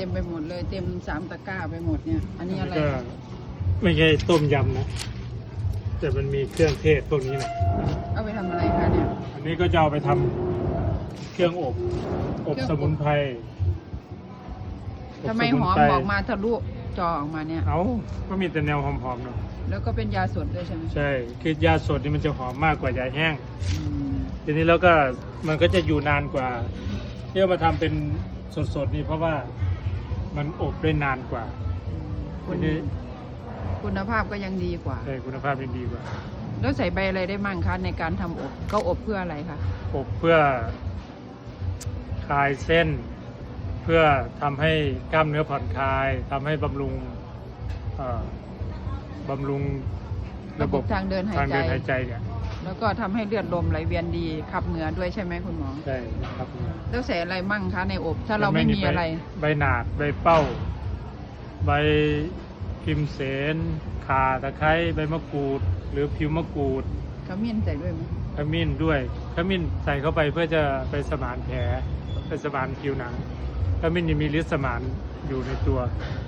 ต็มไปหมดเลย เต็มสามตะกร้าไปหมดเนี่ย อันนี้อะไรก็ไม่ใช่ต้มยำนะ แต่มันมีเครื่องเทศพวกนี้นะเอาไปทำอะไรคะเนี่ย อันนี้ก็จะเอาไปทำเครื่องอบ อบเครื่องอบสมุนไพรอบทำไมหอมสนพรบอกมาทะลุจอออกมาเนี่ย เอาก็มีแต่แนวหอมๆเนาะ แล้วก็เป็นยาสดด้วยใช่ไหมใช่ คือยาสดนี่มันจะหอมมากกว่ายาแห้ง อืมทีนี้แล้วก็มันก็จะอยู่นานกว่าที่เอามาทำเป็นสดๆนี่เพราะว่า มันอบได้นานกว่าคุทีณนี้คุณภาพก็ยังดีกว่า ใช่คุณภาพยังดีกว่า แล้วใส่ใบอะไรได้มั่งคะในการทำอบก็อบเพื่ออะไรคะ อบเพื่อคลายเส้น เพื่อทำให้กล้ามเนื้อผ่อนคลายทำให้บำรุงเอ่อบำรุงระบบทางเดินหายทางใจเดินหายใจเนี่ย แล้วก็ทำให้เลือดลมไหลเวียนดีขับเหงื่อด้วยใช่ไหมคุณหมอใช่ครับแล้วใส่อะไรมั่งคะในอบถ้าเราไม่มีอะไร ใบหนาดใบเป้า ใบพิมเสนข่าตะไคร้ใบมะกรูด หรือผิวมะกรูดขมิ้นใส่ด้วยไหมขมิ้นด้วยขมิ้นใส่เข้าไปเพื่อจะไปสมานแผลไปสมานผิวหนังขมิ้นยังมีฤทธิ์สมานอยู่ในตัว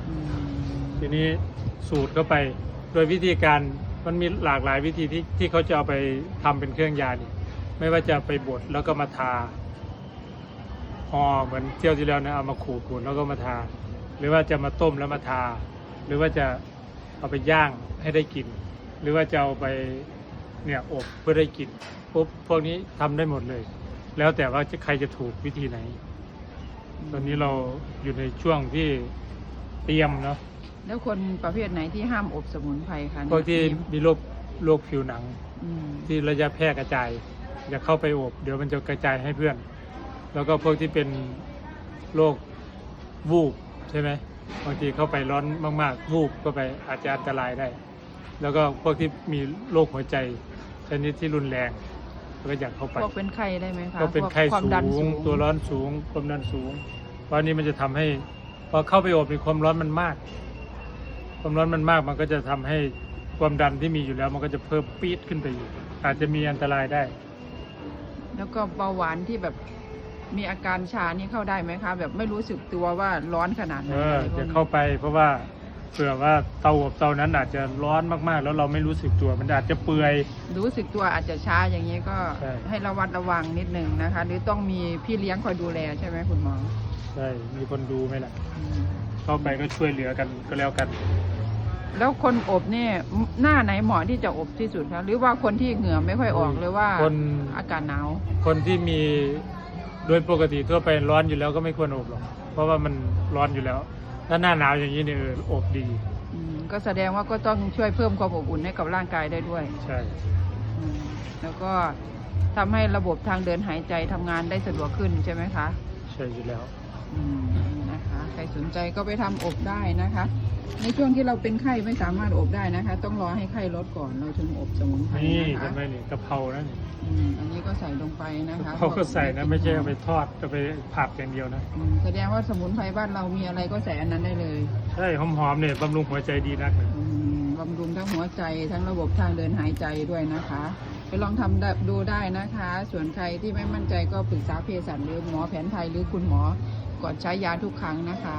อืมทีนี้สูตรเข้าไป โดยวิธีการ มันมีหลากหลายวิธีที่ที่เขาจะเอาไปทำเป็นเครื่องยานี่ไม่ว่าจะไปบดแล้วก็มาทาห่อเหมือนเที่ยวที่แล้วนะเอามาขูดขูดแล้วก็มาทา หรือว่าจะมาต้มแล้วมาทา หรือว่าจะเอาไปย่างให้ได้กิน หรือว่าจะเอาไปเนี่ยอบเพื่อได้กินปุ๊บพวกนี้ทำได้หมดเลย แล้วแต่ว่าจะใครจะถูกวิธีไหน ตอนนี้เราอยู่ในช่วงที่เตรียมเนาะ แล้วคนประเภทไหนที่ห้ามอบสมุนไพรคะพวกที่มีโรคโรคผิวหนังอืมที่ระยะแพร่กระจาย อย่าเข้าไปอบ เดี๋ยวมันจะกระจายให้เพื่อน แล้วก็พวกที่เป็นโรควูบใช่ไหมบางทีเข้าไปร้อนมากๆวูบก็ไปอาจจะอันตรายได้ แล้วก็พวกที่มีโรคหัวใจชนิดที่รุนแรงก็อยากเข้าไปพวกเป็นไข้ได้ไหมคะก็เป็นไข้พวความสูดันงตัวร้อนสูงความดันสูง เพราะอันนี้มันจะทำให้พอเข้าไปอบมีความร้อนมันมาก ความร้อนมันมากมันก็จะทำให้ความดันที่มีอยู่แล้ว มันก็จะเพิ่มปี๊ดขึ้นไปอีก อาจจะมีอันตรายได้ แล้วก็เบาหวานที่แบบมีอาการชานี่เข้าได้ไหมคะ แบบไม่รู้สึกตัวว่าร้อนขนาดไหนเอออะไรพวกจะนี้เข้าไปเพราะว่าเผื่อว่าเตาอบเตานั้นอาจจะร้อนมากๆ แล้วเราไม่รู้สึกตัวมันอาจจะเปื่อย รู้สึกตัวอาจจะช้าอย่างนี้ก็ใช่ให้ระวัดระวังนิดนึงนะคะ หรือต้องมีพี่เลี้ยงคอยดูแลใช่ไหมคุณหมอใช่มีคนดูไหมล่ะอืมเข้าไปก็ช่วยเหลือกันก็แล้วกัน แล้วคนอบเนี่ยหน้าไหนเหมาะที่จะอบที่สุดคะหรือว่าคนที่เหงื่อไม่ค่อยออกหรือว่าคน อากาศหนาวคนที่มีโดยปกติทั่วไปร้อนอยู่แล้วก็ไม่ควรอบหรอกเพราะว่ามันร้อนอยู่แล้ว ถ้าหน้าหนาวอย่างนี้เนี่ยเอออบดี อืมก็แสดงว่าก็ต้องช่วยเพิ่มความอบอุ่นให้กับร่างกายได้ด้วยใช่ อืมแล้วก็ทำให้ระบบทางเดินหายใจทำงานได้สะดวกขึ้นใช่ไหมคะ ใช่อยู่แล้ว อืม นะคะ ใครสนใจก็ไปทำอบได้นะคะ ในช่วงที่เราเป็นไข้ไม่สามารถอบได้นะคะ ต้องรอให้ไข้ลดก่อนเราถึงอบสมุนไพรนี่นะคะเห็นไหมนี่กะเพรานะนี่อืมอันนี้ก็ใส่ลงไปนะคะเขาก็ใส่นะไม่ใช่เอาไปทอดเอาไปผัดอย่างเดียวนะอืมแสดงว่าสมุนไพรบ้านเรามีอะไรก็ใส่อันนั้นได้เลยใช่หอมๆเนี่ยบำรุงหัวใจดีนักเลย อืมบำรุงทั้งหัวใจทั้งระบบทางเดินหายใจด้วยนะคะ ไปลองทำดูได้นะคะ ส่วนใครที่ไม่มั่นใจก็ปรึกษาเภสัชหรือหมอแผนไทยหรือคุณหมอ ก่อนใช้ยาทุกครั้งนะคะ